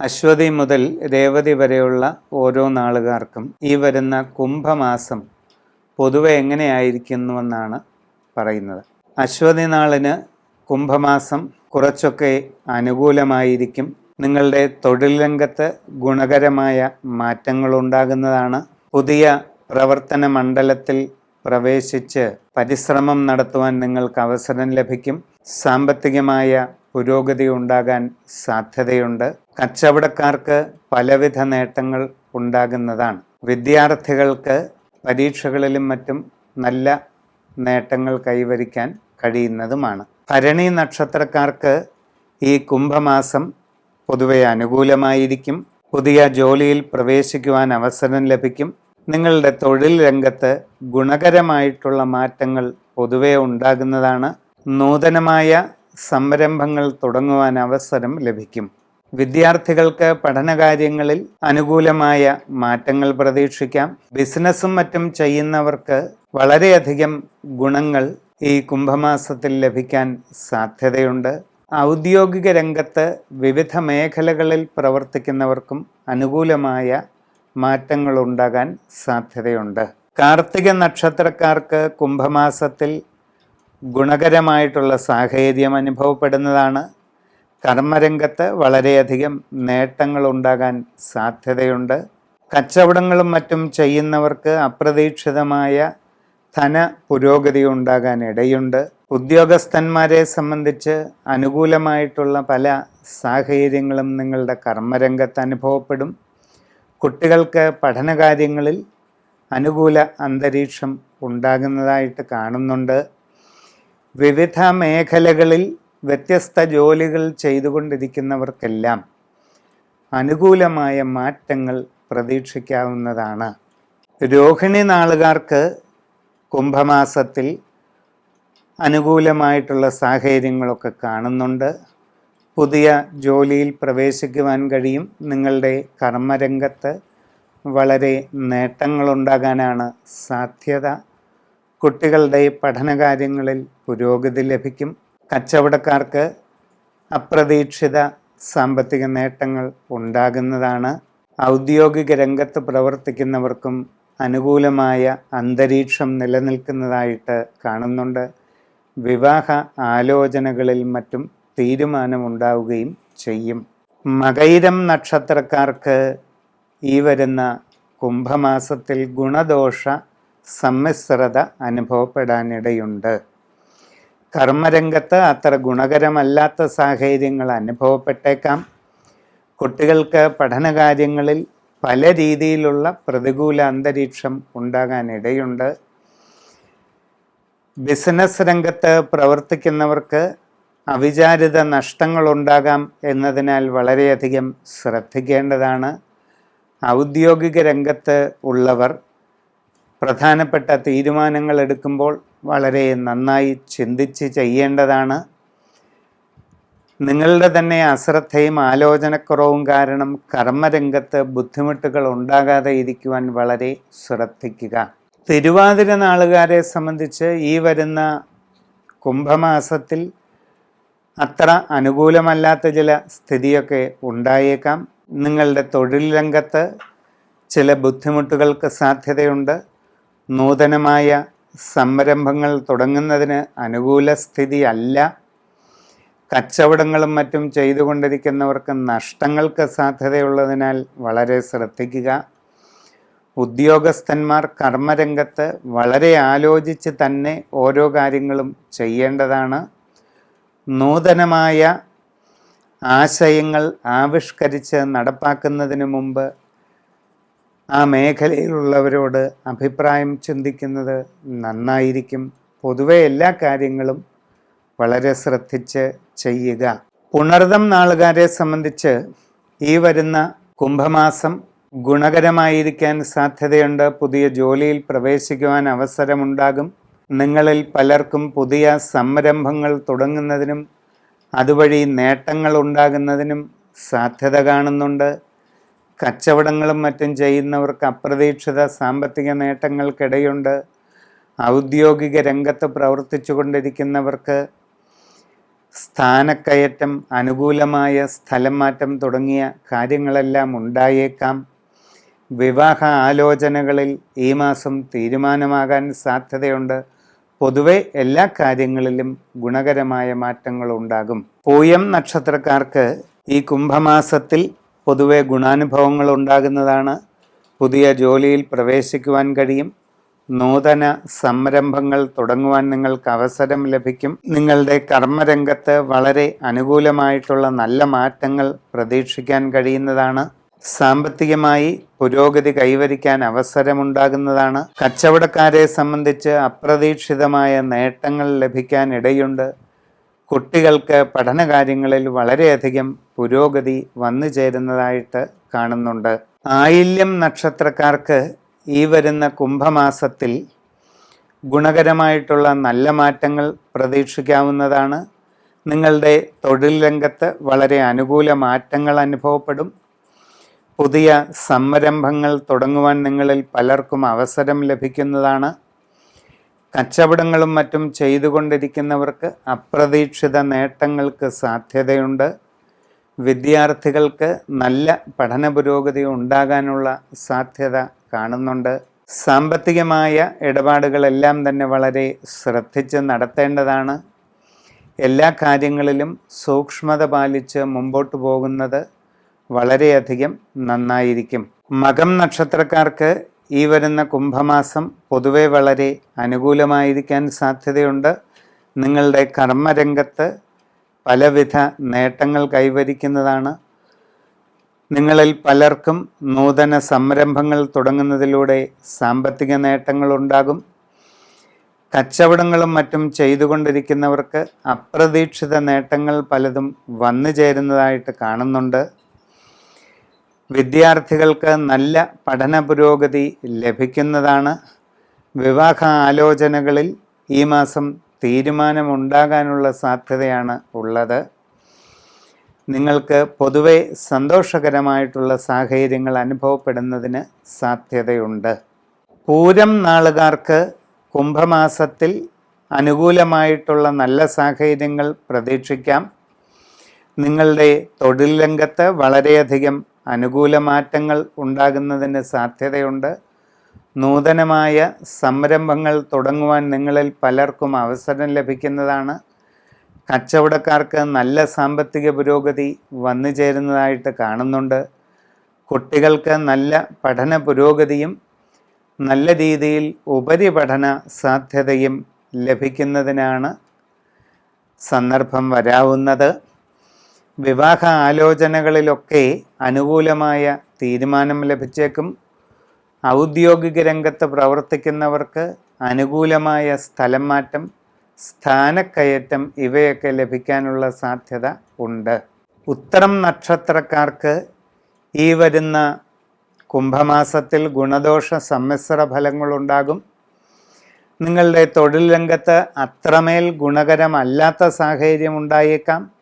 അശ്വതി മുതൽ രേവതി വരെയുള്ള ഓരോ നാളുകാർക്കും ഈ വരുന്ന കുംഭമാസം പൊതുവെ എങ്ങനെയായിരിക്കുന്നുവെന്നാണ് പറയുന്നത്. അശ്വതി നാളിന് കുംഭമാസം കുറച്ചൊക്കെ അനുകൂലമായിരിക്കും. നിങ്ങളുടെ തൊഴിൽ രംഗത്ത് ഗുണകരമായ മാറ്റങ്ങൾ ഉണ്ടാകുന്നതാണ് പുതിയ പ്രവർത്തന മണ്ഡലത്തിൽ പ്രവേശിച്ച് പരിശ്രമം നടത്തുവാൻ നിങ്ങൾക്ക് അവസരം ലഭിക്കും. സാമ്പത്തികമായ പുരോഗതി ഉണ്ടാകാൻ സാധ്യതയുണ്ട്. കച്ചവടക്കാർക്ക് പലവിധ നേട്ടങ്ങൾ ഉണ്ടാകുന്നതാണ്. വിദ്യാർത്ഥികൾക്ക് പരീക്ഷകളിലും മറ്റും നല്ല നേട്ടങ്ങൾ കൈവരിക്കാൻ കഴിയുന്നതുമാണ്. ഭരണി നക്ഷത്രക്കാർക്ക് ഈ കുംഭമാസം പൊതുവെ അനുകൂലമായിരിക്കും. പുതിയ ജോലിയിൽ പ്രവേശിക്കുവാൻ അവസരം ലഭിക്കും. നിങ്ങളുടെ തൊഴിൽ രംഗത്ത് ഗുണകരമായിട്ടുള്ള മാറ്റങ്ങൾ പൊതുവെ ഉണ്ടാകുന്നതാണ്. നൂതനമായ സംരംഭങ്ങൾ തുടങ്ങുവാൻ അവസരം ലഭിക്കും. വിദ്യാർത്ഥികൾക്ക് പഠനകാര്യങ്ങളിൽ അനുകൂലമായ മാറ്റങ്ങൾ പ്രതീക്ഷിക്കാം. ബിസിനസ്സും മറ്റും ചെയ്യുന്നവർക്ക് വളരെയധികം ഗുണങ്ങൾ ഈ കുംഭമാസത്തിൽ ലഭിക്കാൻ സാധ്യതയുണ്ട്. ഔദ്യോഗിക രംഗത്ത് വിവിധ മേഖലകളിൽ പ്രവർത്തിക്കുന്നവർക്കും അനുകൂലമായ മാറ്റങ്ങൾ ഉണ്ടാകാൻ സാധ്യതയുണ്ട്. കാർത്തിക നക്ഷത്രക്കാർക്ക് കുംഭമാസത്തിൽ ഗുണകരമായിട്ടുള്ള സാഹചര്യം അനുഭവപ്പെടുന്നതാണ്. കർമ്മരംഗത്ത് വളരെയധികം നേട്ടങ്ങൾ ഉണ്ടാകാൻ സാധ്യതയുണ്ട്. കച്ചവടങ്ങളും മറ്റും ചെയ്യുന്നവർക്ക് അപ്രതീക്ഷിതമായ ധന പുരോഗതി ഉണ്ടാകാൻ ഇടയുണ്ട്. ഉദ്യോഗസ്ഥന്മാരെ സംബന്ധിച്ച് അനുകൂലമായിട്ടുള്ള പല സാഹചര്യങ്ങളും നിങ്ങളുടെ കർമ്മരംഗത്ത് അനുഭവപ്പെടും. കുട്ടികൾക്ക് പഠനകാര്യങ്ങളിൽ അനുകൂല അന്തരീക്ഷം ഉണ്ടാകുന്നതായിട്ട് കാണുന്നുണ്ട്. വിവിധ മേഖലകളിൽ വ്യത്യസ്ത ജോലികൾ ചെയ്തുകൊണ്ടിരിക്കുന്നവർക്കെല്ലാം അനുകൂലമായ മാറ്റങ്ങൾ പ്രതീക്ഷിക്കാവുന്നതാണ്. രോഹിണി നാളുകാർക്ക് കുംഭമാസത്തിൽ അനുകൂലമായിട്ടുള്ള സാഹചര്യങ്ങളൊക്കെ കാണുന്നുണ്ട്. പുതിയ ജോലിയിൽ പ്രവേശിക്കുവാൻ കഴിയും. നിങ്ങളുടെ കർമ്മരംഗത്ത് വളരെ നേട്ടങ്ങളുണ്ടാകാനാണ് സാധ്യത. കുട്ടികളുടെ പഠനകാര്യങ്ങളിൽ പുരോഗതി ലഭിക്കും. കച്ചവടക്കാർക്ക് അപ്രതീക്ഷിത സാമ്പത്തിക നേട്ടങ്ങൾ ഉണ്ടാകുന്നതാണ് ഔദ്യോഗിക രംഗത്ത് പ്രവർത്തിക്കുന്നവർക്കും അനുകൂലമായ അന്തരീക്ഷം നിലനിൽക്കുന്നതായിട്ട് കാണുന്നുണ്ട്. വിവാഹ ആലോചനകളിൽ മറ്റും തീരുമാനമുണ്ടാവുകയും ചെയ്യും. മകൈരം നക്ഷത്രക്കാർക്ക് ഈ വരുന്ന കുംഭമാസത്തിൽ ഗുണദോഷ സമ്മിശ്രത അനുഭവപ്പെടാനിടയുണ്ട്. കർമ്മരംഗത്ത് അത്ര ഗുണകരമല്ലാത്ത സാഹചര്യങ്ങൾ അനുഭവപ്പെട്ടേക്കാം. കുട്ടികൾക്ക് പഠനകാര്യങ്ങളിൽ പല രീതിയിലുള്ള പ്രതികൂല അന്തരീക്ഷം ഉണ്ടാകാനിടയുണ്ട്. ബിസിനസ് രംഗത്ത് പ്രവർത്തിക്കുന്നവർക്ക് അവിചാരിത നഷ്ടങ്ങൾ ഉണ്ടാകാം എന്നതിനാൽ വളരെയധികം ശ്രദ്ധിക്കേണ്ടതാണ്. ഔദ്യോഗിക രംഗത്ത് ഉള്ളവർ പ്രധാനപ്പെട്ട തീരുമാനങ്ങൾ എടുക്കുമ്പോൾ വളരെ നന്നായി ചിന്തിച്ച് ചെയ്യേണ്ടതാണ്. നിങ്ങളുടെ തന്നെ അശ്രദ്ധയും ആലോചനക്കുറവും കാരണം കർമ്മരംഗത്ത് ബുദ്ധിമുട്ടുകൾ ഉണ്ടാകാതെ ഇരിക്കുവാൻ വളരെ ശ്രദ്ധിക്കുക. തിരുവാതിര നാളുകാരെ സംബന്ധിച്ച് ഈ വരുന്ന കുംഭമാസത്തിൽ അത്ര അനുകൂലമല്ലാത്ത ചില സ്ഥിതിയൊക്കെ ഉണ്ടായേക്കാം. നിങ്ങളുടെ തൊഴിൽ രംഗത്ത് ചില ബുദ്ധിമുട്ടുകൾക്ക് സാധ്യതയുണ്ട്. നൂതനമായ സംരംഭങ്ങൾ തുടങ്ങുന്നതിന് അനുകൂല സ്ഥിതിയല്ല കച്ചവടങ്ങളും മറ്റും ചെയ്തുകൊണ്ടിരിക്കുന്നവർക്ക് നഷ്ടങ്ങൾക്ക് സാധ്യതയുള്ളതിനാൽ വളരെ ശ്രദ്ധിക്കുക. ഉദ്യോഗസ്ഥന്മാർ കർമ്മരംഗത്ത് വളരെ ആലോചിച്ച് തന്നെ ഓരോ കാര്യങ്ങളും ചെയ്യേണ്ടതാണ്. നൂതനമായ ആശയങ്ങൾ ആവിഷ്കരിച്ച് നടപ്പാക്കുന്നതിന് മുമ്പ് ആ മേഖലയിലുള്ളവരോട് അഭിപ്രായം ചിന്തിക്കുന്നത് നന്നായിരിക്കും. പൊതുവെ എല്ലാ കാര്യങ്ങളും വളരെ ശ്രദ്ധിച്ച് ചെയ്യുക. പുണർദം നാളുകാരെ സംബന്ധിച്ച് ഈ വരുന്ന കുംഭമാസം ഗുണകരമായിരിക്കാൻ സാധ്യതയുണ്ട്. പുതിയ ജോലിയിൽ പ്രവേശിക്കുവാൻ അവസരമുണ്ടാകും. നിങ്ങളിൽ പലർക്കും പുതിയ സംരംഭങ്ങൾ തുടങ്ങുന്നതിനും അതുവഴി നേട്ടങ്ങൾ ഉണ്ടാകുന്നതിനും സാധ്യത കാണുന്നുണ്ട്. കച്ചവടങ്ങളും മറ്റും ചെയ്യുന്നവർക്ക് അപ്രതീക്ഷിത സാമ്പത്തിക നേട്ടങ്ങൾക്കിടയുണ്ട്. ഔദ്യോഗിക രംഗത്ത് പ്രവർത്തിച്ചു കൊണ്ടിരിക്കുന്നവർക്ക് സ്ഥാനക്കയറ്റം അനുകൂലമായ സ്ഥലം മാറ്റം തുടങ്ങിയ കാര്യങ്ങളെല്ലാം ഉണ്ടായേക്കാം. വിവാഹ ആലോചനകളിൽ ഈ മാസം തീരുമാനമാകാൻ സാധ്യതയുണ്ട്. പൊതുവെ എല്ലാ കാര്യങ്ങളിലും ഗുണകരമായ മാറ്റങ്ങൾ ഉണ്ടാകും പൂയം നക്ഷത്രക്കാർക്ക് ഈ കുംഭമാസത്തിൽ പൊതുവെ ഗുണാനുഭവങ്ങൾ ഉണ്ടാകുന്നതാണ്. പുതിയ ജോലിയിൽ പ്രവേശിക്കുവാൻ കഴിയും. നൂതന സംരംഭങ്ങൾ തുടങ്ങുവാൻ നിങ്ങൾക്ക് അവസരം ലഭിക്കും. നിങ്ങളുടെ കർമ്മരംഗത്ത് വളരെ അനുകൂലമായിട്ടുള്ള നല്ല മാറ്റങ്ങൾ പ്രതീക്ഷിക്കാൻ കഴിയുന്നതാണ്. സാമ്പത്തികമായി പുരോഗതി കൈവരിക്കാൻ അവസരമുണ്ടാകുന്നതാണ്. കച്ചവടക്കാരെ സംബന്ധിച്ച് അപ്രതീക്ഷിതമായ നേട്ടങ്ങൾ ലഭിക്കാൻ ഇടയുണ്ട്. കുട്ടികൾക്ക് പഠനകാര്യങ്ങളിൽ വളരെയധികം പുരോഗതി വന്നു ചേരുന്നതായിട്ട് കാണുന്നുണ്ട്. ആയില്യം നക്ഷത്രക്കാർക്ക് ഈ വരുന്ന കുംഭമാസത്തിൽ ഗുണകരമായിട്ടുള്ള നല്ല മാറ്റങ്ങൾ പ്രതീക്ഷിക്കാവുന്നതാണ്. നിങ്ങളുടെ തൊഴിൽ രംഗത്ത് വളരെ അനുകൂല മാറ്റങ്ങൾ അനുഭവപ്പെടും. പുതിയ സംരംഭങ്ങൾ തുടങ്ങുവാൻ നിങ്ങളിൽ പലർക്കും അവസരം ലഭിക്കുന്നതാണ്. കച്ചവടങ്ങളും മറ്റും ചെയ്തുകൊണ്ടിരിക്കുന്നവർക്ക് അപ്രതീക്ഷിത നേട്ടങ്ങൾക്ക് സാധ്യതയുണ്ട്. വിദ്യാർത്ഥികൾക്ക് നല്ല പഠന പുരോഗതി ഉണ്ടാകാനുള്ള സാധ്യത കാണുന്നുണ്ട്. സാമ്പത്തികമായ ഇടപാടുകളെല്ലാം തന്നെ വളരെ ശ്രദ്ധിച്ച് നടത്തേണ്ടതാണ്. എല്ലാ കാര്യങ്ങളിലും സൂക്ഷ്മത പാലിച്ച് മുമ്പോട്ട് പോകുന്നത് വളരെയധികം നന്നായിരിക്കും. മകം നക്ഷത്രക്കാർക്ക് ഈ വരുന്ന കുംഭമാസം പൊതുവെ വളരെ അനുകൂലമായിരിക്കാൻ സാധ്യതയുണ്ട്. നിങ്ങളുടെ കർമ്മരംഗത്ത് പലവിധ നേട്ടങ്ങൾ കൈവരിക്കുന്നതാണ്. നിങ്ങളിൽ പലർക്കും നൂതന സംരംഭങ്ങൾ തുടങ്ങുന്നതിലൂടെ സാമ്പത്തിക നേട്ടങ്ങളുണ്ടാകും കച്ചവടങ്ങളും മറ്റും ചെയ്തുകൊണ്ടിരിക്കുന്നവർക്ക് അപ്രതീക്ഷിത നേട്ടങ്ങൾ പലതും വന്നു ചേരുന്നതായിട്ട് കാണുന്നുണ്ട്. വിദ്യാർത്ഥികൾക്ക് നല്ല പഠന പുരോഗതി ലഭിക്കുന്നതാണ്. വിവാഹ ആലോചനകളിൽ ഈ മാസം തീരുമാനമുണ്ടാകാനുള്ള സാധ്യതയാണ് ഉള്ളത്. നിങ്ങൾക്ക് പൊതുവെ സന്തോഷകരമായിട്ടുള്ള സാഹചര്യങ്ങൾ അനുഭവപ്പെടുന്നതിന് സാധ്യതയുണ്ട്. പൂരം നാളുകാർക്ക് കുംഭമാസത്തിൽ അനുകൂലമായിട്ടുള്ള നല്ല സാഹചര്യങ്ങൾ പ്രതീക്ഷിക്കാം. നിങ്ങളുടെ തൊഴിൽ രംഗത്ത് വളരെയധികം അനുകൂല മാറ്റങ്ങൾ ഉണ്ടാകുന്നതിന് സാധ്യതയുണ്ട്. നൂതനമായ സംരംഭങ്ങൾ തുടങ്ങുവാൻ നിങ്ങളിൽ പലർക്കും അവസരം ലഭിക്കുന്നതാണ്. കച്ചവടക്കാർക്ക് നല്ല സാമ്പത്തിക പുരോഗതി വന്നു ചേരുന്നതായിട്ട് കാണുന്നുണ്ട്. കുട്ടികൾക്ക് നല്ല പഠന പുരോഗതിയും നല്ല രീതിയിൽ ഉപരിപഠന സാധ്യതയും ലഭിക്കുന്നതിനാണ് സന്ദർഭം വരാവുന്നത്. വിവാഹ ആലോചനകളിലൊക്കെ അനുകൂലമായ തീരുമാനം ലഭിച്ചേക്കും. ഔദ്യോഗിക രംഗത്ത് പ്രവർത്തിക്കുന്നവർക്ക് അനുകൂലമായ സ്ഥലം മാറ്റം സ്ഥാനക്കയറ്റം ഇവയൊക്കെ ലഭിക്കാനുള്ള സാധ്യത ഉണ്ട്. ഉത്തരം നക്ഷത്രക്കാർക്ക് ഈ വരുന്ന കുംഭമാസത്തിൽ ഗുണദോഷ സമ്മിശ്ര ഫലങ്ങളുണ്ടാകും. നിങ്ങളുടെ തൊഴിൽ രംഗത്ത് അത്രമേൽ ഗുണകരമല്ലാത്ത സാഹചര്യം ഉണ്ടായേക്കാം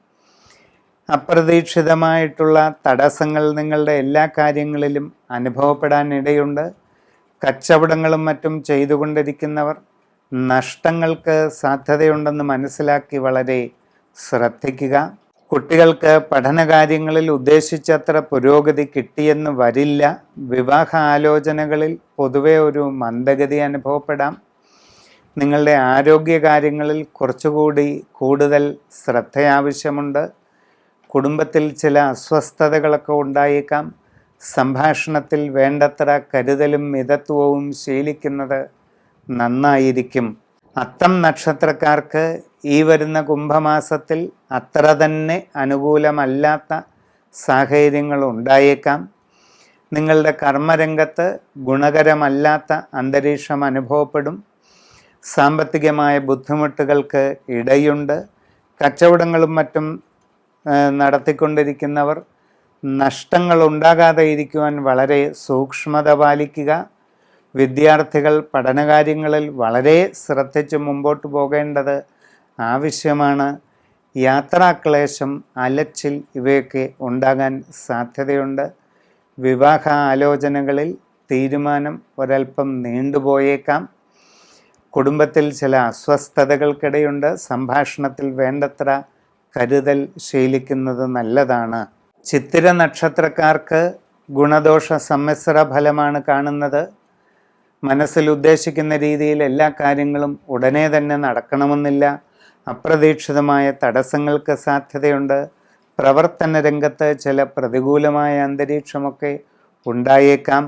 അപ്രതീക്ഷിതമായിട്ടുള്ള തടസ്സങ്ങൾ നിങ്ങളുടെ എല്ലാ കാര്യങ്ങളിലും അനുഭവപ്പെടാൻ ഇടയുണ്ട് കച്ചവടങ്ങളും മറ്റും ചെയ്തുകൊണ്ടിരിക്കുന്നവർ നഷ്ടങ്ങൾക്ക് സാധ്യതയുണ്ടെന്ന് മനസ്സിലാക്കി വളരെ ശ്രദ്ധിക്കുക. കുട്ടികൾക്ക് പഠനകാര്യങ്ങളിൽ ഉദ്ദേശിച്ചത്ര പുരോഗതി കിട്ടിയെന്ന് വരില്ല. വിവാഹ ആലോചനകളിൽ പൊതുവെ ഒരു മന്ദഗതി അനുഭവപ്പെടാം. നിങ്ങളുടെ ആരോഗ്യകാര്യങ്ങളിൽ കുറച്ചുകൂടി കൂടുതൽ ശ്രദ്ധ ആവശ്യമുണ്ട് കുടുംബത്തിൽ ചില അസ്വസ്ഥതകളൊക്കെ ഉണ്ടായേക്കാം. സംഭാഷണത്തിൽ വേണ്ടത്ര കരുതലും മിതത്വവും ശീലിക്കുന്നത് നന്നായിരിക്കും. അത്തം നക്ഷത്രക്കാർക്ക് ഈ വരുന്ന കുംഭമാസത്തിൽ അത്ര തന്നെ അനുകൂലമല്ലാത്ത സാഹചര്യങ്ങൾ ഉണ്ടായേക്കാം. നിങ്ങളുടെ കർമ്മരംഗത്ത് ഗുണകരമല്ലാത്ത അന്തരീക്ഷം അനുഭവപ്പെടും. സാമ്പത്തികമായ ബുദ്ധിമുട്ടുകൾക്ക് ഇടയുണ്ട്. കച്ചവടങ്ങളും മറ്റും നടത്തിക്കൊണ്ടിരിക്കുന്നവർ നഷ്ടങ്ങൾ ഉണ്ടാകാതെ ഇരിക്കുവാൻ വളരെ സൂക്ഷ്മത പാലിക്കുക. വിദ്യാർത്ഥികൾ പഠനകാര്യങ്ങളിൽ വളരെ ശ്രദ്ധിച്ച് മുമ്പോട്ട് പോകേണ്ടത് ആവശ്യമാണ്. യാത്രാക്ലേശം അലച്ചിൽ ഇവയൊക്കെ ഉണ്ടാകാൻ സാധ്യതയുണ്ട്. വിവാഹ ആലോചനകളിൽ തീരുമാനം ഒരൽപ്പം നീണ്ടുപോയേക്കാം. കുടുംബത്തിൽ ചില അസ്വസ്ഥതകൾക്കിടയുണ്ട്. സംഭാഷണത്തിൽ വേണ്ടത്ര കരുതൽ ശീലിക്കുന്നത് നല്ലതാണ്. ചിത്തിര നക്ഷത്രക്കാർക്ക് ഗുണദോഷ സമ്മിശ്ര ഫലമാണ് കാണുന്നത്. മനസ്സിൽ ഉദ്ദേശിക്കുന്ന രീതിയിൽ എല്ലാ കാര്യങ്ങളും ഉടനെ തന്നെ നടക്കണമെന്നില്ല. അപ്രതീക്ഷിതമായ തടസ്സങ്ങൾക്ക് സാധ്യതയുണ്ട്. പ്രവർത്തന രംഗത്ത് ചില പ്രതികൂലമായ അന്തരീക്ഷമൊക്കെ ഉണ്ടായേക്കാം.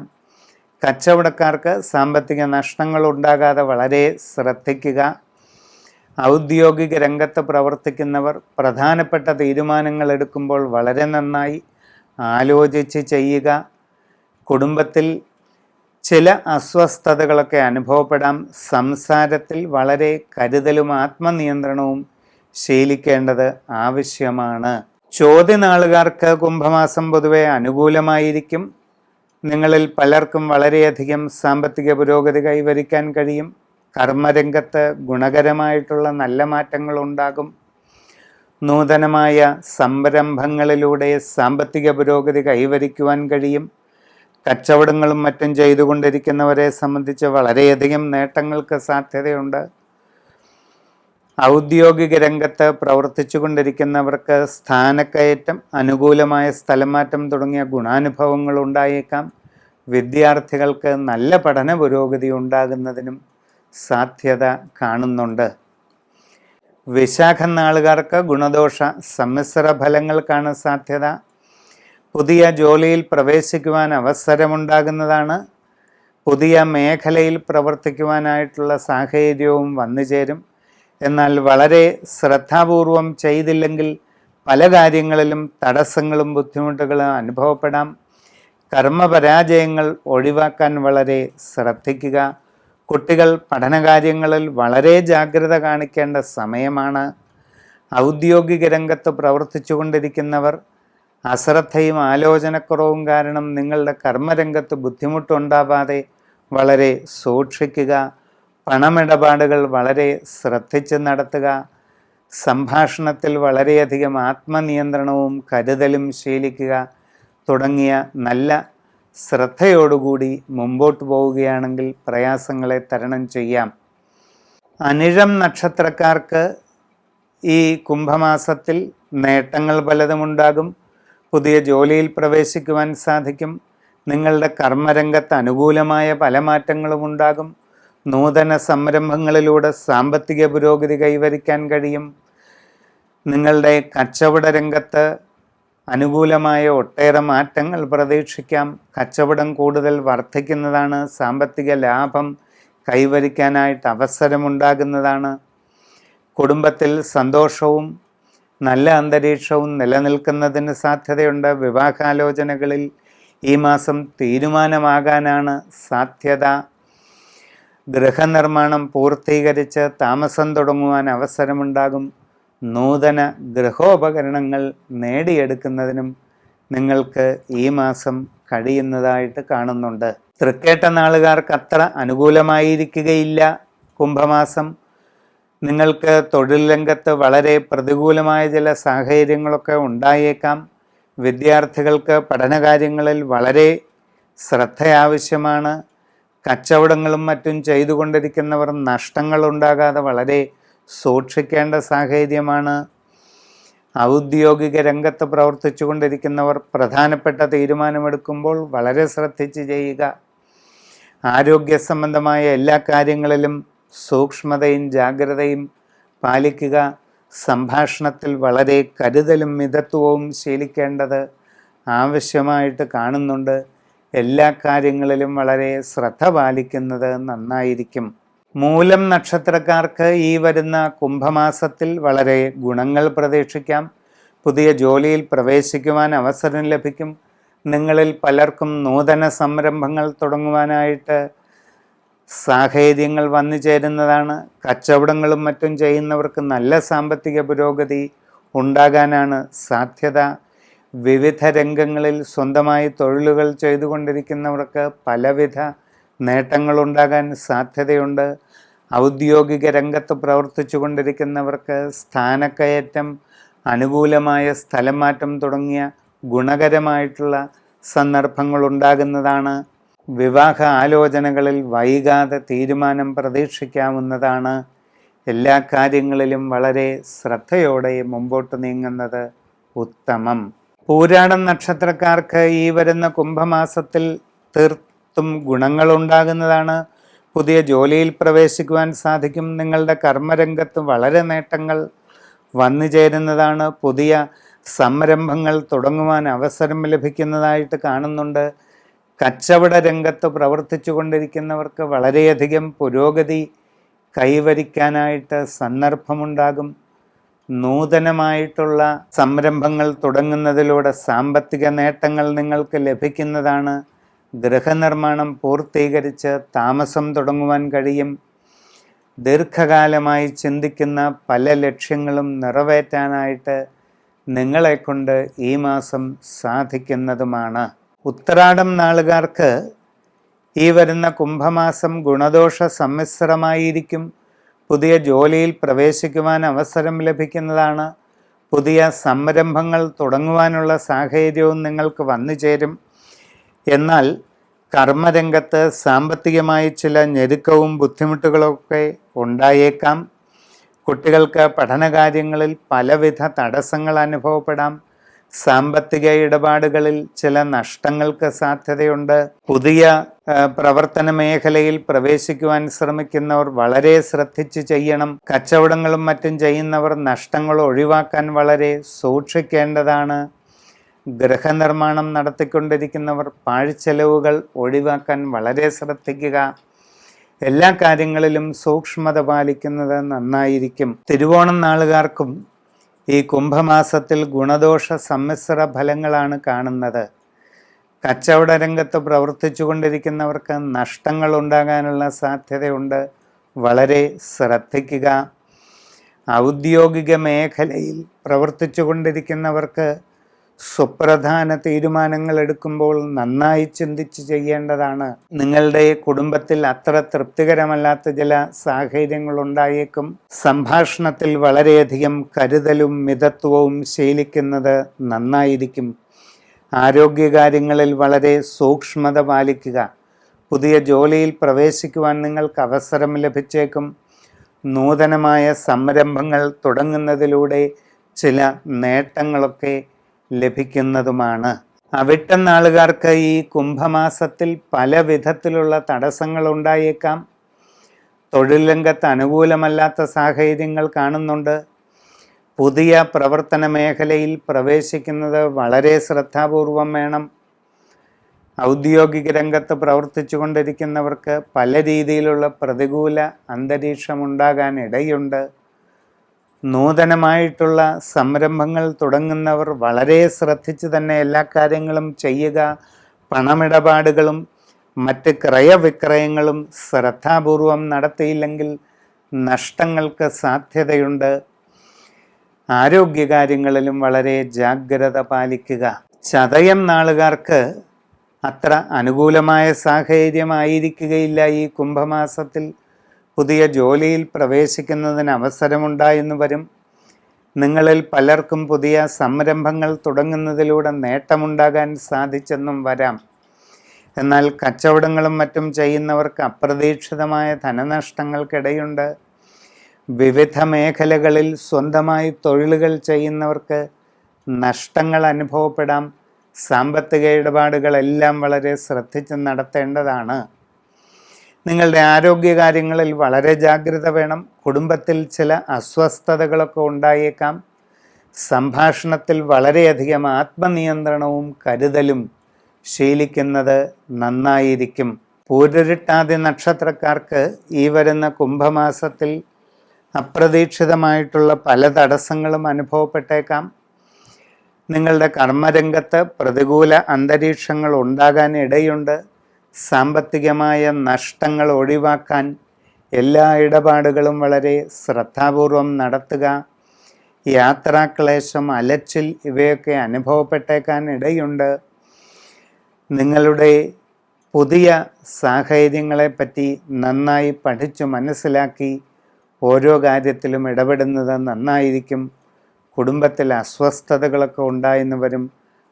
കച്ചവടക്കാർക്ക് സാമ്പത്തിക നഷ്ടങ്ങൾ ഉണ്ടാകാതെ വളരെ ശ്രദ്ധിക്കുക. ഔദ്യോഗിക രംഗത്ത് പ്രവർത്തിക്കുന്നവർ പ്രധാനപ്പെട്ട തീരുമാനങ്ങൾ എടുക്കുമ്പോൾ വളരെ നന്നായി ആലോചിച്ച് ചെയ്യുക. കുടുംബത്തിൽ ചില അസ്വസ്ഥതകളൊക്കെ അനുഭവപ്പെടാം. സംസാരത്തിൽ വളരെ കരുതലും ആത്മനിയന്ത്രണവും ശീലിക്കേണ്ടത് ആവശ്യമാണ്. ചോദ്യനാളുകാർക്ക് കുംഭമാസം പൊതുവെ അനുകൂലമായിരിക്കും. നിങ്ങളിൽ പലർക്കും വളരെയധികം സാമ്പത്തിക പുരോഗതി കൈവരിക്കാൻ കഴിയും. കർമ്മരംഗത്ത് ഗുണകരമായിട്ടുള്ള നല്ല മാറ്റങ്ങൾ ഉണ്ടാകും നൂതനമായ സംരംഭങ്ങളിലൂടെ സാമ്പത്തിക പുരോഗതി കൈവരിക്കുവാൻ കഴിയും. കച്ചവടങ്ങളും മറ്റും ചെയ്തുകൊണ്ടിരിക്കുന്നവരെ സംബന്ധിച്ച് വളരെയധികം നേട്ടങ്ങൾക്ക് സാധ്യതയുണ്ട്. ഔദ്യോഗിക രംഗത്ത് പ്രവർത്തിച്ചു കൊണ്ടിരിക്കുന്നവർക്ക് സ്ഥാനക്കയറ്റം അനുകൂലമായ സ്ഥലമാറ്റം തുടങ്ങിയ ഗുണാനുഭവങ്ങൾ ഉണ്ടായേക്കാം വിദ്യാർത്ഥികൾക്ക് നല്ല പഠന പുരോഗതി ഉണ്ടാകുന്നതിനും സാധ്യത കാണുന്നുണ്ട്. വിശാഖ നാളുകാർക്ക് ഗുണദോഷ സമ്മിശ്ര ഫലങ്ങൾക്കാണ് സാധ്യത. പുതിയ ജോലിയിൽ പ്രവേശിക്കുവാൻ അവസരമുണ്ടാകുന്നതാണ്. പുതിയ മേഖലയിൽ പ്രവർത്തിക്കുവാനായിട്ടുള്ള സാഹചര്യവും വന്നു ചേരും. എന്നാൽ വളരെ ശ്രദ്ധാപൂർവം ചെയ്തില്ലെങ്കിൽ പല കാര്യങ്ങളിലും തടസ്സങ്ങളും ബുദ്ധിമുട്ടുകളും അനുഭവപ്പെടാം. കർമ്മപരാജയങ്ങൾ ഒഴിവാക്കാൻ വളരെ ശ്രദ്ധിക്കുക. കുട്ടികൾ പഠനകാര്യങ്ങളിൽ വളരെ ജാഗ്രത കാണിക്കേണ്ട സമയമാണ്. ഔദ്യോഗിക രംഗത്ത് പ്രവർത്തിച്ചു കൊണ്ടിരിക്കുന്നവർ അശ്രദ്ധയും ആലോചനക്കുറവും കാരണം നിങ്ങളുടെ കർമ്മരംഗത്ത് ബുദ്ധിമുട്ടുണ്ടാവാതെ വളരെ സൂക്ഷിക്കുക. പണമിടപാടുകൾ വളരെ ശ്രദ്ധിച്ച് നടത്തുക. സംഭാഷണത്തിൽ വളരെയധികം ആത്മനിയന്ത്രണവും കരുതലും ശീലിക്കുക. തുടങ്ങിയ നല്ല ശ്രദ്ധയോടുകൂടി മുമ്പോട്ട് പോവുകയാണെങ്കിൽ പ്രയാസങ്ങളെ തരണം ചെയ്യാം. അനിഴം നക്ഷത്രക്കാർക്ക് ഈ കുംഭമാസത്തിൽ നേട്ടങ്ങൾ പലതുമുണ്ടാകും. പുതിയ ജോലിയിൽ പ്രവേശിക്കുവാൻ സാധിക്കും. നിങ്ങളുടെ കർമ്മരംഗത്ത് അനുകൂലമായ പല മാറ്റങ്ങളും ഉണ്ടാകും. നൂതന സംരംഭങ്ങളിലൂടെ സാമ്പത്തിക പുരോഗതി കൈവരിക്കാൻ കഴിയും. നിങ്ങളുടെ കച്ചവട രംഗത്ത് അനുകൂലമായ ഒട്ടേറെ മാറ്റങ്ങൾ പ്രതീക്ഷിക്കാം. കച്ചവടം കൂടുതൽ വർദ്ധിക്കുന്നതാണ്. സാമ്പത്തിക ലാഭം കൈവരിക്കാനായിട്ട് അവസരമുണ്ടാകുന്നതാണ്. കുടുംബത്തിൽ സന്തോഷവും നല്ല അന്തരീക്ഷവും നിലനിൽക്കുന്നതിന് സാധ്യതയുണ്ട്. വിവാഹാലോചനകളിൽ ഈ മാസം തീരുമാനമാകാനാണ് സാധ്യത. ഗൃഹനിർമ്മാണം പൂർത്തീകരിച്ച് താമസം തുടങ്ങുവാൻ അവസരമുണ്ടാകും. നൂതന ഗൃഹോപകരണങ്ങൾ നേടിയെടുക്കുന്നതിനും നിങ്ങൾക്ക് ഈ മാസം കഴിയുന്നതായിട്ട് കാണുന്നുണ്ട്. തൃക്കേട്ട നാളുകാർക്ക് അത്ര അനുകൂലമായിരിക്കുകയില്ല കുംഭമാസം. നിങ്ങൾക്ക് തൊഴിൽ രംഗത്ത് വളരെ പ്രതികൂലമായ ചില സാഹചര്യങ്ങളൊക്കെ ഉണ്ടായേക്കാം. വിദ്യാർത്ഥികൾക്ക് പഠനകാര്യങ്ങളിൽ വളരെ ശ്രദ്ധ ആവശ്യമാണ്. കച്ചവടങ്ങളും മറ്റും ചെയ്തുകൊണ്ടിരിക്കുന്നവർ നഷ്ടങ്ങളുണ്ടാകാതെ വളരെ സൂക്ഷിക്കേണ്ട സാഹചര്യമാണ്. ഔദ്യോഗിക രംഗത്ത് പ്രവർത്തിച്ചു കൊണ്ടിരിക്കുന്നവർ പ്രധാനപ്പെട്ട തീരുമാനമെടുക്കുമ്പോൾ വളരെ ശ്രദ്ധിച്ച് ചെയ്യുക. ആരോഗ്യ സംബന്ധമായ എല്ലാ കാര്യങ്ങളിലും സൂക്ഷ്മതയും ജാഗ്രതയും പാലിക്കുക. സംഭാഷണത്തിൽ വളരെ കരുതലും മിതത്വവും ശീലിക്കേണ്ടത് ആവശ്യമായിട്ട് കാണുന്നുണ്ട്. എല്ലാ കാര്യങ്ങളിലും വളരെ ശ്രദ്ധ പാലിക്കുന്നത് നന്നായിരിക്കും. മൂലം നക്ഷത്രക്കാർക്ക് ഈ വരുന്ന കുംഭമാസത്തിൽ വളരെ ഗുണങ്ങൾ പ്രതീക്ഷിക്കാം. പുതിയ ജോലിയിൽ പ്രവേശിക്കുവാൻ അവസരം ലഭിക്കും. നിങ്ങളിൽ പലർക്കും നൂതന സംരംഭങ്ങൾ തുടങ്ങുവാനായിട്ട് സാഹചര്യങ്ങൾ വന്നു ചേരുന്നതാണ്. കച്ചവടങ്ങളും മറ്റും ചെയ്യുന്നവർക്ക് നല്ല സാമ്പത്തിക പുരോഗതി ഉണ്ടാകാനാണ് സാധ്യത. വിവിധ രംഗങ്ങളിൽ സ്വന്തമായി തൊഴിലുകൾ ചെയ്തുകൊണ്ടിരിക്കുന്നവർക്ക് പലവിധ നേട്ടങ്ങളുണ്ടാകാൻ സാധ്യതയുണ്ട്. ഔദ്യോഗിക രംഗത്ത് പ്രവർത്തിച്ചു കൊണ്ടിരിക്കുന്നവർക്ക് സ്ഥാനക്കയറ്റം അനുകൂലമായ സ്ഥലമാറ്റം തുടങ്ങിയ ഗുണകരമായിട്ടുള്ള സന്ദർഭങ്ങൾ ഉണ്ടാകുന്നതാണ് വിവാഹ ആലോചനകളിൽ വൈകാതെ തീരുമാനം പ്രതീക്ഷിക്കാവുന്നതാണ്. എല്ലാ കാര്യങ്ങളിലും വളരെ ശ്രദ്ധയോടെ മുമ്പോട്ട് നീങ്ങുന്നത് ഉത്തമം. പൂരാടം നക്ഷത്രക്കാർക്ക് ഈ വരുന്ന കുംഭമാസത്തിൽ തീർത്തും ഗുണങ്ങളുണ്ടാകുന്നതാണ്. പുതിയ ജോലിയിൽ പ്രവേശിക്കുവാൻ സാധിക്കും. നിങ്ങളുടെ കർമ്മരംഗത്ത് വളരെ നേട്ടങ്ങൾ വന്നു ചേരുന്നതാണ്. പുതിയ സംരംഭങ്ങൾ തുടങ്ങുവാൻ അവസരം ലഭിക്കുന്നതായിട്ട് കാണുന്നുണ്ട്. കച്ചവട രംഗത്ത് പ്രവർത്തിച്ചു കൊണ്ടിരിക്കുന്നവർക്ക് വളരെയധികം പുരോഗതി കൈവരിക്കാനായിട്ട് സന്ദർഭമുണ്ടാകും. നൂതനമായിട്ടുള്ള സംരംഭങ്ങൾ തുടങ്ങുന്നതിലൂടെ സാമ്പത്തിക നേട്ടങ്ങൾ നിങ്ങൾക്ക് ലഭിക്കുന്നതാണ്. ഗൃഹനിർമ്മാണം പൂർത്തീകരിച്ച് താമസം തുടങ്ങുവാൻ കഴിയും. ദീർഘകാലമായി ചിന്തിക്കുന്ന പല ലക്ഷ്യങ്ങളും നിറവേറ്റാനായിട്ട് നിങ്ങളെക്കൊണ്ട് ഈ മാസം സാധിക്കുന്നതുമാണ്. ഉത്രാടം നാളുകാർക്ക് ഈ വരുന്ന കുംഭമാസം ഗുണദോഷ സമ്മിശ്രമായിരിക്കും. പുതിയ ജോലിയിൽ പ്രവേശിക്കുവാൻ അവസരം ലഭിക്കുന്നതാണ്. പുതിയ സംരംഭങ്ങൾ തുടങ്ങുവാനുള്ള സാഹചര്യവും നിങ്ങൾക്ക് വന്നു ചേരും എന്നാൽ കർമ്മരംഗത്ത് സാമ്പത്തികമായി ചില ഞെരുക്കവും ബുദ്ധിമുട്ടുകളൊക്കെ ഉണ്ടായേക്കാം. കുട്ടികൾക്ക് പഠനകാര്യങ്ങളിൽ പലവിധ തടസ്സങ്ങൾ അനുഭവപ്പെടാം. സാമ്പത്തിക ഇടപാടുകളിൽ ചില നഷ്ടങ്ങൾക്ക് സാധ്യതയുണ്ട്. പുതിയ പ്രവർത്തന മേഖലയിൽ പ്രവേശിക്കുവാൻ ശ്രമിക്കുന്നവർ വളരെ ശ്രദ്ധിച്ച് ചെയ്യണം. കച്ചവടങ്ങളും മറ്റും ചെയ്യുന്നവർ നഷ്ടങ്ങൾ ഒഴിവാക്കാൻ വളരെ സൂക്ഷിക്കേണ്ടതാണ്. ഗൃഹനിർമ്മാണം നടത്തിക്കൊണ്ടിരിക്കുന്നവർ പാഴ്ചെലവുകൾ ഒഴിവാക്കാൻ വളരെ ശ്രദ്ധിക്കുക. എല്ലാ കാര്യങ്ങളിലും സൂക്ഷ്മത പാലിക്കുന്നത് നന്നായിരിക്കും. തിരുവോണം നാളുകാർക്കും ഈ കുംഭമാസത്തിൽ ഗുണദോഷ സമ്മിശ്ര ഫലങ്ങളാണ് കാണുന്നത്. കച്ചവട രംഗത്ത് പ്രവർത്തിച്ചു കൊണ്ടിരിക്കുന്നവർക്ക് നഷ്ടങ്ങൾ ഉണ്ടാകാനുള്ള സാധ്യതയുണ്ട്. വളരെ ശ്രദ്ധിക്കുക. ഔദ്യോഗിക മേഖലയിൽ പ്രവർത്തിച്ചു കൊണ്ടിരിക്കുന്നവർക്ക് സുപ്രധാന തീരുമാനങ്ങൾ എടുക്കുമ്പോൾ നന്നായി ചിന്തിച്ച് ചെയ്യേണ്ടതാണ്. നിങ്ങളുടെ കുടുംബത്തിൽ അത്ര തൃപ്തികരമല്ലാത്ത ചില സാഹചര്യങ്ങൾ ഉണ്ടായേക്കും സംഭാഷണത്തിൽ വളരെയധികം കരുതലും മിതത്വവും ശീലിക്കുന്നത് നന്നായിരിക്കും. ആരോഗ്യകാര്യങ്ങളിൽ വളരെ സൂക്ഷ്മത പാലിക്കുക. പുതിയ ജോലിയിൽ പ്രവേശിക്കുവാൻ നിങ്ങൾക്ക് അവസരം ലഭിച്ചേക്കും. നൂതനമായ സംരംഭങ്ങൾ തുടങ്ങുന്നതിലൂടെ ചില നേട്ടങ്ങളൊക്കെ ലഭിക്കുന്നതുമാണ്. അവിട്ട നാളുകാർക്ക് ഈ കുംഭമാസത്തിൽ പല വിധത്തിലുള്ള തടസ്സങ്ങൾ ഉണ്ടായേക്കാം തൊഴിൽ രംഗത്ത് അനുകൂലമല്ലാത്ത സാഹചര്യങ്ങൾ കാണുന്നുണ്ട്. പുതിയ പ്രവർത്തന മേഖലയിൽ പ്രവേശിക്കുന്നത് വളരെ ശ്രദ്ധാപൂർവം വേണം. ഔദ്യോഗിക രംഗത്ത് പ്രവർത്തിച്ചു കൊണ്ടിരിക്കുന്നവർക്ക് പല രീതിയിലുള്ള പ്രതികൂല അന്തരീക്ഷം ഉണ്ടാകാൻ ഇടയുണ്ട്. നൂതനമായിട്ടുള്ള സംരംഭങ്ങൾ തുടങ്ങുന്നവർ വളരെ ശ്രദ്ധിച്ച് തന്നെ എല്ലാ കാര്യങ്ങളും ചെയ്യുക. പണമിടപാടുകളും മറ്റ് ക്രയവിക്രയങ്ങളും ശ്രദ്ധാപൂർവം നടത്തിയില്ലെങ്കിൽ നഷ്ടങ്ങൾക്ക് സാധ്യതയുണ്ട്. ആരോഗ്യകാര്യങ്ങളിലും വളരെ ജാഗ്രത പാലിക്കുക. ചതയം നാളുകാർക്ക് അത്ര അനുകൂലമായ സാഹചര്യമായിരിക്കുകയില്ല ഈ കുംഭമാസത്തിൽ. പുതിയ ജോലിയിൽ പ്രവേശിക്കുന്നതിന് അവസരമുണ്ടായെന്ന് വരും. നിങ്ങളിൽ പലർക്കും പുതിയ സംരംഭങ്ങൾ തുടങ്ങുന്നതിലൂടെ നേട്ടമുണ്ടാകാൻ സാധിച്ചെന്നും വരാം. എന്നാൽ കച്ചവടങ്ങളും മറ്റും ചെയ്യുന്നവർക്ക് അപ്രതീക്ഷിതമായ ധനനഷ്ടങ്ങൾക്കിടയുണ്ട്. വിവിധ മേഖലകളിൽ സ്വന്തമായി തൊഴിലുകൾ ചെയ്യുന്നവർക്ക് നഷ്ടങ്ങൾ അനുഭവപ്പെടാം. സാമ്പത്തിക ഇടപാടുകളെല്ലാം വളരെ ശ്രദ്ധിച്ച് നടത്തേണ്ടതാണ്. നിങ്ങളുടെ ആരോഗ്യകാര്യങ്ങളിൽ വളരെ ജാഗ്രത വേണം. കുടുംബത്തിൽ ചില അസ്വസ്ഥതകളൊക്കെ ഉണ്ടായേക്കാം. സംഭാഷണത്തിൽ വളരെയധികം ആത്മനിയന്ത്രണവും കരുതലും ശീലിക്കുന്നത് നന്നായിരിക്കും. പൂരരിട്ടാതി നക്ഷത്രക്കാർക്ക് ഈ വരുന്ന കുംഭമാസത്തിൽ അപ്രതീക്ഷിതമായിട്ടുള്ള പല തടസ്സങ്ങളും അനുഭവപ്പെട്ടേക്കാം. നിങ്ങളുടെ കർമ്മരംഗത്ത് പ്രതികൂല അന്തരീക്ഷങ്ങൾ ഉണ്ടാകാൻ ഇടയുണ്ട്. സാമ്പത്തികമായ നഷ്ടങ്ങൾ ഒഴിവാക്കാൻ എല്ലാ ഇടപാടുകളും വളരെ ശ്രദ്ധാപൂർവം നടത്തുക. യാത്രാക്ലേശം അലച്ചിൽ ഇവയൊക്കെ അനുഭവപ്പെട്ടേക്കാൻ ഇടയുണ്ട്. നിങ്ങളുടെ പുതിയ സാഹചര്യങ്ങളെപ്പറ്റി നന്നായി പഠിച്ചു മനസ്സിലാക്കി ഓരോ കാര്യത്തിലും ഇടപെടുന്നത് നന്നായിരിക്കും. കുടുംബത്തിൽ അസ്വസ്ഥതകളൊക്കെ ഉണ്ടായെന്ന് വരും.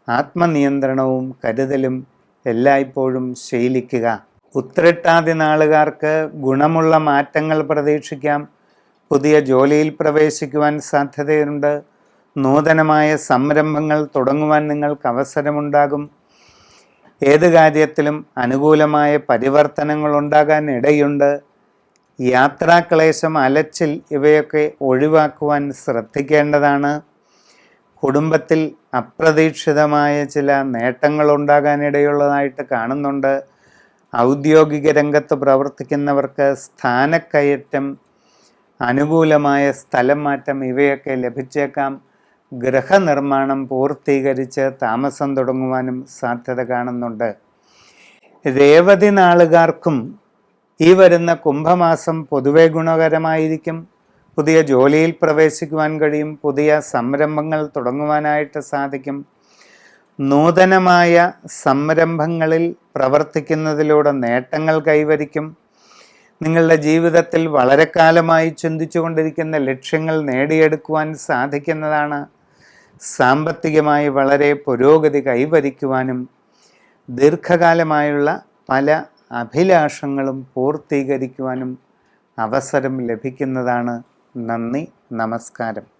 ആത്മനിയന്ത്രണവും കരുതലും എല്ലായ്പ്പോഴും ശീലിക്കുക. ഉത്രട്ടാതി നാളുകാർക്ക് ഗുണമുള്ള മാറ്റങ്ങൾ പ്രതീക്ഷിക്കാം. പുതിയ ജോലിയിൽ പ്രവേശിക്കുവാൻ സാധ്യതയുണ്ട്. നൂതനമായ സംരംഭങ്ങൾ തുടങ്ങുവാൻ നിങ്ങൾക്ക് അവസരമുണ്ടാകും. ഏത് കാര്യത്തിലും അനുകൂലമായ പരിവർത്തനങ്ങൾ ഉണ്ടാകാൻ ഇടയുണ്ട്. യാത്രാക്ലേശം അലച്ചിൽ ഇവയൊക്കെ ഒഴിവാക്കുവാൻ ശ്രദ്ധിക്കേണ്ടതാണ്. കുടുംബത്തിൽ അപ്രതീക്ഷിതമായ ചില നേട്ടങ്ങൾ ഉണ്ടാകാനിടയുള്ളതായിട്ട് കാണുന്നുണ്ട്. ഔദ്യോഗിക രംഗത്ത് പ്രവർത്തിക്കുന്നവർക്ക് സ്ഥാനക്കയറ്റം അനുകൂലമായ സ്ഥലം മാറ്റം ഇവയൊക്കെ ലഭിച്ചേക്കാം. ഗൃഹനിർമ്മാണം പൂർത്തീകരിച്ച് താമസം തുടങ്ങുവാനും സാധ്യത കാണുന്നുണ്ട്. രേവതി നാളുകാർക്കും ഈ വരുന്ന കുംഭമാസം പൊതുവെ ഗുണകരമായിരിക്കും. പുതിയ ജോലിയിൽ പ്രവേശിക്കുവാൻ കഴിയും പുതിയ സംരംഭങ്ങൾ തുടങ്ങുവാനായിട്ട് സാധിക്കും. നൂതനമായ സംരംഭങ്ങളിൽ പ്രവർത്തിക്കുന്നതിലൂടെ നേട്ടങ്ങൾ കൈവരിക്കും. നിങ്ങളുടെ ജീവിതത്തിൽ വളരെ കാലമായി ചിന്തിച്ചുകൊണ്ടിരിക്കുന്ന ലക്ഷ്യങ്ങൾ നേടിയെടുക്കുവാൻ സാധിക്കുന്നതാണ്. സാമ്പത്തികമായി വളരെ പുരോഗതി കൈവരിക്കുവാനും ദീർഘകാലമായുള്ള പല അഭിലാഷങ്ങളും പൂർത്തീകരിക്കുവാനും അവസരം ലഭിക്കുന്നതാണ്. നന്ദി നമസ്കാരം.